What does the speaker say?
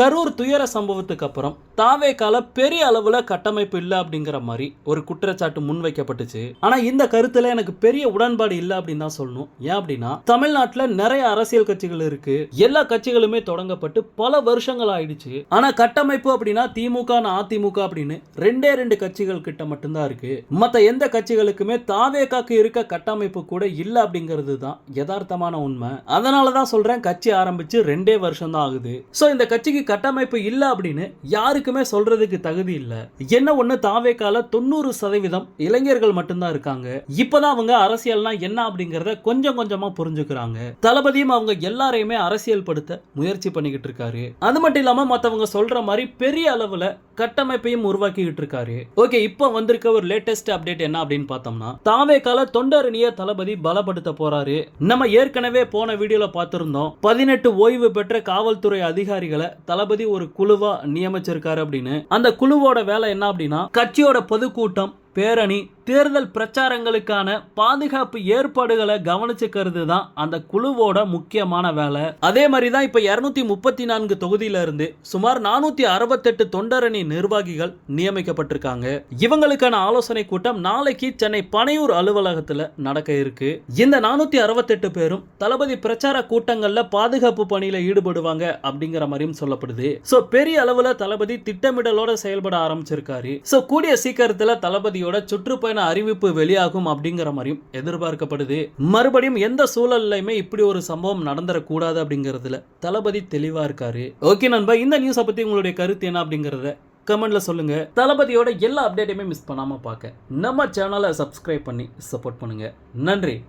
கரூர் துயர சம்பவத்துக்கு அப்புறம் தாவேக்கால பெரிய அளவுல கட்டமைப்பு இல்லை அப்படிங்கிற மாதிரி ஒரு குற்றச்சாட்டு முன்வைக்கப்பட்டுச்சு ஆனா இந்த கருத்துல எனக்கு பெரிய உடன்பாடு இல்லை அப்படின்னு தான் சொல்லணும். ஏன் அப்படின்னா தமிழ்நாட்டுல நிறைய அரசியல் கட்சிகள் இருக்கு. எல்லா கட்சிகளுமே தொடங்கப்பட்டு பல வருஷங்கள் ஆயிடுச்சு. ஆனா கட்டமைப்பு அப்படின்னா திமுக அதிமுக அப்படின்னு ரெண்டே ரெண்டு கட்சிகள் கிட்ட மட்டும்தான் இருக்கு. மத்த எந்த கட்சிகளுக்குமே தாவேக்காக்கு இருக்க கட்டமைப்பு கூட இல்ல அப்படிங்கிறது தான் யதார்த்தமான உண்மை. அதனால தான் சொல்றேன் கட்சி ஆரம்பிச்சு ரெண்டே வருஷம் தான் ஆகுது. சோ இந்த கட்சிக்கு கட்டமைப்பு இல்லை அப்படின்னு யாருக்குமே சொல்றதுக்கு தகுதி இல்லை. என்ன ஒண்ணு தாவேக்கால தொண்ணூறு சதவீதம் இளைஞர்கள் மட்டும்தான் இருக்காங்க. இப்பதான் அவங்க அரசியல்னா என்ன அப்படிங்கறத கொஞ்சம் கொஞ்சமா புரிஞ்சுக்கிறாங்க. தளபதியும் அவங்க எல்லாரையுமே அரசியல் படுத்த முயற்சி பண்ணிக்கிட்டு இருக்காரு. அது மட்டும் இல்லாம மத்தவங்க சொல்ற மாதிரி பெரிய அளவுல கட்டமைப்பையும் உருவாக்கிக்கிட்டு இருக்காரு ஓகே இப்போ வந்திருக்க ஒரு லேட்டஸ்ட் அப்டேட் என்ன அப்படின்னு பார்த்தோம்னா தாவே கால தொண்டரணிய தளபதி பலப்படுத்த போறாரு. நம்ம ஏற்கனவே போன வீடியோல பார்த்திருந்தோம் பதினெட்டு ஓய்வு பெற்ற காவல்துறை அதிகாரிகளை தளபதி ஒரு குழுவா நியமிச்சிருக்காரு அப்படின்னு. அந்த குழுவோட வேலை என்ன அப்படின்னா கட்சியோட பொதுக்கூட்டம் பேரணி தேர்தல் பிரச்சாரங்களுக்கான பாதுகாப்பு ஏற்பாடுகளை கவனிச்சுக்கிறது தான் அந்த குழுவோட முக்கியமான வேலை. அதே மாதிரி தான் இப்போ இரநூத்தி முப்பத்தி நான்கு தொகுதியில இருந்து சுமார் நானூத்தி அறுபத்தெட்டு தொண்டரணி நிர்வாகிகள் நியமிக்கப்பட்டிருக்காங்க. இவங்களுக்கான ஆலோசனை கூட்டம் நாளைக்கு சென்னை பனையூர் அலுவலகத்துல நடக்க இருக்கு. இந்த நானூத்தி அறுபத்தெட்டு பேரும் தளபதி பிரச்சார கூட்டங்கள்ல பாதுகாப்பு பணியில ஈடுபடுவாங்க அப்படிங்கிற மாதிரியும் சொல்லப்படுது. சோ பெரிய அளவுல தளபதி திட்டமிடலோட செயல்பட ஆரம்பிச்சிருக்காரு. சோ கூடிய சீக்கிரத்தில் தளபதியோட சுற்றுப்பயண அறிவிப்பு வெளியாகும் அப்படிங்கிற மாதிரியும் எதிர்பார்க்கப்படுது. மறுபடியும் எந்த சூழல்லையுமே இப்படி ஒரு சம்பவம் நடந்துடக்கூடாது அப்படிங்கிறதுல தளபதி தெளிவா இருக்காரு. ஓகே நண்பா இந்த நியூஸை பத்தி உங்களுடைய கருத்து என்ன அப்படிங்கறத கமெண்ட்ல சொல்லுங்க. தளபதியோட எல்லா அப்டேட்டையுமே மிஸ் பண்ணாம பார்க்க நம்ம சேனலை சப்ஸ்கிரைப் பண்ணி சப்போர்ட் பண்ணுங்க. நன்றி.